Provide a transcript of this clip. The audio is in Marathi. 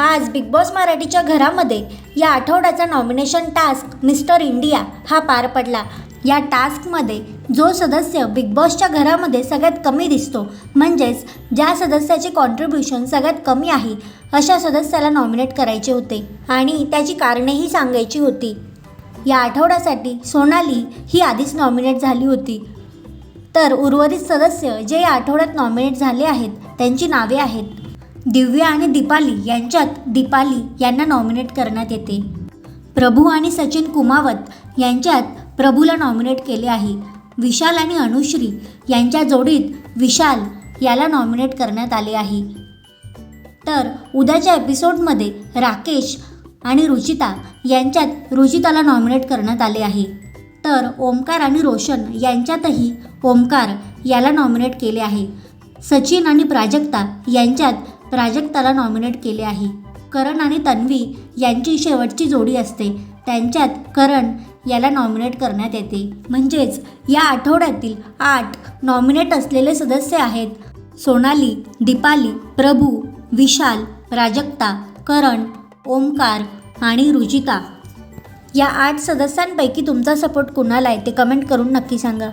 आज बिग बॉस मराठीच्या घरामध्ये या आठवड्याचा नॉमिनेशन टास्क मिस्टर इंडिया हा पार पडला. या टास्कमध्ये जो सदस्य बिग बॉसच्या घरामध्ये सगळ्यात कमी दिसतो म्हणजेच ज्या सदस्याचे कॉन्ट्रीब्युशन सगळ्यात कमी आहे अशा सदस्याला नॉमिनेट करायचे होते आणि त्याची कारणेही सांगायची होती. या आठवड्यासाठी सोनाली ही आधीच नॉमिनेट झाली होती. तर उर्वरित सदस्य जे या आठवड्यात नॉमिनेट झाले आहेत त्यांची नावे आहेत. दिव्या आणि दीपाली यांच्यात दीपाली यांना नॉमिनेट करण्यात येते. प्रभू आणि सचिन कुमावत यांच्यात प्रभूला नॉमिनेट केले आहे. विशाल आणि अनुश्री यांच्या जोडीत विशाल याला नॉमिनेट करण्यात आले आहे. तर उद्याच्या एपिसोडमध्ये राकेश आणि रुचिता यांच्यात रुचिताला नॉमिनेट करण्यात आले आहे. तर ओमकार आणि रोशन यांच्यातही ओमकार याला नॉमिनेट केले आहे. सचिन आणि प्राजक्ता यांच्यात प्राजक्ताला नॉमिनेट केले आहे. करण आणि तन्वी यांची शेवटची जोडी असते. त्यांच्यात करण याला नॉमिनेट करण्यात येते. म्हणजेच या आठवड्यातील आठ नॉमिनेट असलेले सदस्य आहेत. सोनाली दीपाली प्रभू विशाल प्राजक्ता करण ओमकार आणि रुजिता या आठ सदस्यांपैकी तुमचा सपोर्ट कुणाला आहे ते कमेंट करून नक्की सांगा.